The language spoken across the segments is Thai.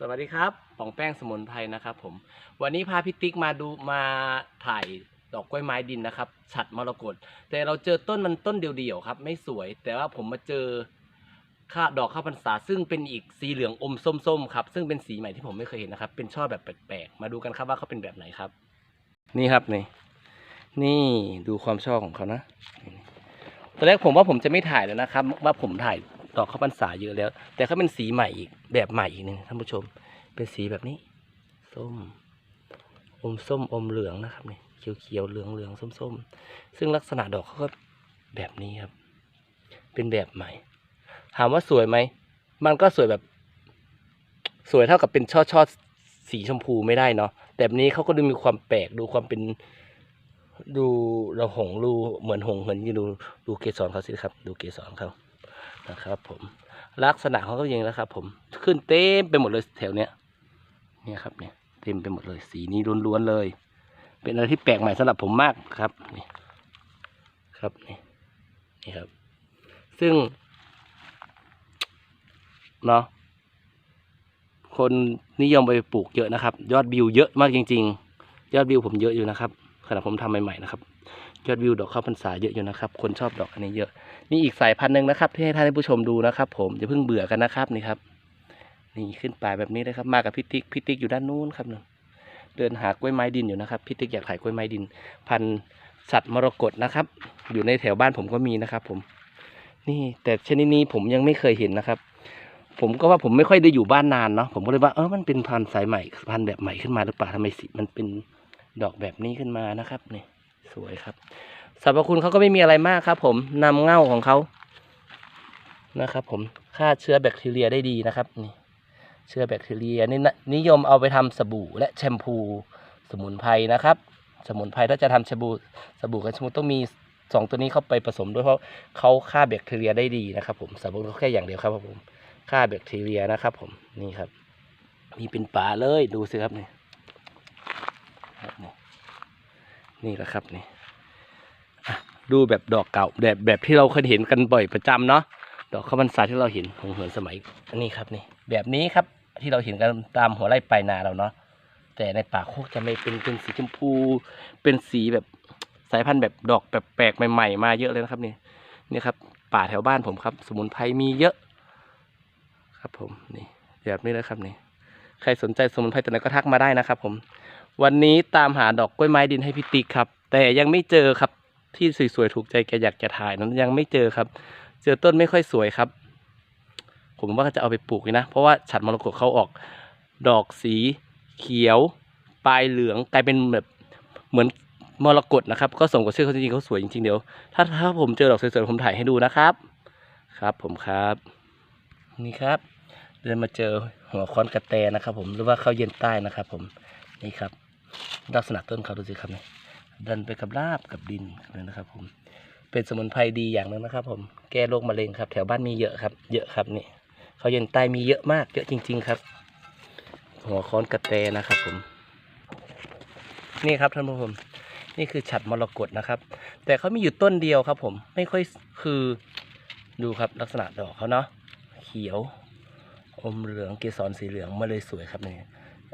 สวัสดีครับป๋องแป้งสมุนไพรนะครับผม วันนี้พาพี่ติ๊กมาดูมาถ่ายดอกกล้วยไม้ดินนะครับ ฉัดมรกตแต่เราเจอต้นมันต้นเดียวๆครับ ไม่สวย แต่ว่าผมมาเจอ ข้าดอกข้าวพรรษาซึ่งเป็นอีกสีเหลืองอมส้มๆครับ ซึ่งเป็นสีใหม่ที่ผมไม่เคยเห็นนะครับ เป็นช่อแบบแปลกๆ มาดูกันครับว่าเขาเป็นแบบไหนครับ นี่ครับนี่ นี่ดูความช่อของเขานะ ตอนแรกผมว่าผมจะไม่ถ่ายแล้วนะครับ ว่าผมถ่ายดอกข้าวพรรษาเยอะแล้ว แต่เขาเป็นสีใหม่อีกแบบใหม่อีกหนึงท่านผู้ชม เป็นสีแบบนี้ส้มอมส้มอมเหลืองนะครับนี่เขียวเขียวๆเหลืองเหลืองส้มๆ ซึ่งลักษณะดอกเขาก็แบบนี้ครับ เป็นแบบใหม่ ถามว่าสวยไหม มันก็สวยแบบ สวยเท่ากับเป็นช่อช่อสีชมพูไม่ได้เนาะแต่แบบนี้เขาก็ดูมีความแปลกดูความเป็น ดูเราหงส์ดูเหมือนหงเหมือนยู่ดูดูเกสรเขาสิครับ ดูเกสรเขานะครับผมลักษณะเขาก็อยังนี้นะครับ ผมขึ้นเต็มไปหมดเลยแถวเนี้ยเนี่ยครับเนี่ยเต็มไปหมดเลย สีนี้ล้วนๆเลย เป็นอะไรที่แปลกใหม่สำหรับผมมากครับนี่ครับนี่นี่ครับ ซึ่ง เนาะคนนิยมไปปลูกเยอะนะครับ ยอดวิวเยอะมากจริง ๆ ยอดวิวผมเยอะอยู่นะครับขณะผมทำใหม่ๆนะครับยอดวิวดอกข้าวพรรษาเยอะอยู่นะครับ คนชอบดอกอันนี้เยอะนี่อีกสายพันธุ์หนึ่งนะครับ ที่ให้ท่านผู้ชมดูนะครับ ผมอย่าเพิ่งเบื่อกันนะครับนี่ครับ นี่ขึ้นป่าแบบนี้เลยครับ มากับพิติกพิติกอยู่ด้านนู้นครับนู่นเดินหากล้วยไม้ดินอยู่นะครับพิติกอยากถ่ายกล้วยไม้ดิน พันธุ์สัตว์มรกตนะครับ อยู่ในแถวบ้านผมก็มีนะครับ ผม นี่แต่ชนิดนี้ผมยังไม่เคยเห็นนะครับ ผมก็ว่าผมไม่ค่อยได้อยู่บ้านนานเนาะผมก็เลยว่าเออมันเป็นพันธุ์สายใหม่พันธุ์แบบใหม่ขึ้นมาหรือเปล่าทำไมสีมันเป็นดอกแบบนี้ขึ้นมานะครับนี่สวยครับสรรพคุณเขาก็ไม่มีอะไรมากครับ ผมนำเง่าของเขานะครับ ผมฆ่าเชื้อแบคทีเรียได้ดีนะครับ นี่ เชื้อแบคทีเรียนี่นิยมเอาไปทำสบู่และแชมพูสมุนไพรนะครับ สมุนไพรถ้าจะทำสบู่สบู่กับแชมพูต้องมีสองตัวนี้เข้าไปผสมด้วยเพราะเขาฆ่าแบคทีเรียได้ดีนะครับ ผมสรรพคุณเขาแค่อย่างเดียวครับผม ฆ่าแบคทีเรียนะครับ ผมนี่ครับนี่เป็นป่าเลยดูสิครับนี่นี่แหละครับนี่ดูแบบดอกเก่าแบบแบบที่เราเคยเห็นกันบ่อยประจำเนาะดอกข้าวพรรษาที่เราเห็นหงเหินสมัยอันนี้ครับนี่ แบบนี้ครับที่เราเห็นกันตามหัวไร่ปลายนาเราเนาะแต่ในป่าโคกจะไม่เป็นเป็นสีชมพู เป็นสีแบบสายพันธุ์แบบดอกแบบแปลกใหม่ ๆ มาเยอะเลยนะครับนี่นี่ครับ ป่าแถวบ้านผมครับ สมุนไพรมีเยอะ ครับ ผมนี่แบบนี้เลยครับนี่ใครสนใจสมุนไพรตัวไหนก็ทักมาได้นะครับ ผม วันนี้ตามหาดอกกล้วยไม้ดินให้พี่ติ๊กครับ แต่ยังไม่เจอครับที่สวยๆถูกใจแกอยากจะถ่ายนั้นยังไม่เจอครับ เจอต้นไม่ค่อยสวยครับ ผมว่าจะเอาไปปลูกนะ เพราะว่าฉัดมรกตเขาออก ดอกสีเขียว ปลายเหลืองกลายเป็นแบบเหมือนมรกตนะครับ ก็สมกับชื่อเขาจริงๆเขาสวยจริงๆเดี๋ยว ถ้าถ้าผมเจอดอกสวยๆผมถ่ายให้ดูนะครับ ครับผมครับ นี่ครับ เดินมาเจอหัวค้อนกระแตนะครับ ผมหรือว่าข้าวเย็นใต้นะครับ ผมนี่ครับลักษณะต้นเขาดูสิครับนี่ดันไปกับราบกับดินเลยนะครับ ผม เป็นสมุนไพรดีอย่างหนึงนะครับ ผมแก้โรคมะเร็งครับ แถวบ้านมีเยอะครับ เยอะครับนี่เขาวเย็นใต้มีเยอะมากเยอะจริง ๆครับ หัวค้อนกระแตนะครับ ผม นี่ครับท่านผู้ชมนี่คือฉัดมรกตนะครับ แต่เขามีอยู่ต้นเดียวครับ ผมไม่ค่อยคือดูครับลักษณะดอกเขาเนาะเขียว อมเหลืองเกสรสีเหลืองมาเลยสวยครับนี่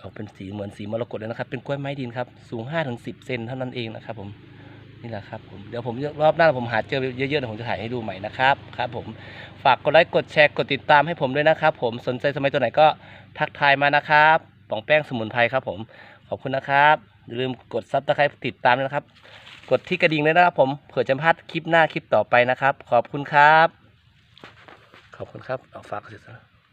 ออกเป็นสีเหมือนสีมรกตเลยนะครับ เป็นกล้วยไม้ดินครับ สูง5้าถึงสิเซนเท่านั้นเองนะครับ ผมนี่แหละครับผมเดี๋ยวผมรอบหน้าผมหาเจอเยอะๆเดี๋ยวผมจะถ่ายให้ดูใหม่นะครับครับ ผมฝากกดไลค์กดแชร์กดติดตามให้ผมด้วยนะครับ ผมสนใจสมัยตัวไหนก็ทักทายมานะครับปองแป้งสมุนไพรครับผมขอบคุณนะครับอย่าลืมกดซับสไครต์ติดตามด้วยนะครับ กดที่กระดิ่งด้วยนะครับ ผมเผื่อจะพลาดคลิปหน้าคลิปต่อไปนะครับ ขอบคุณครับ ขอบคุณครับเอาฝากเสร็จแล้ว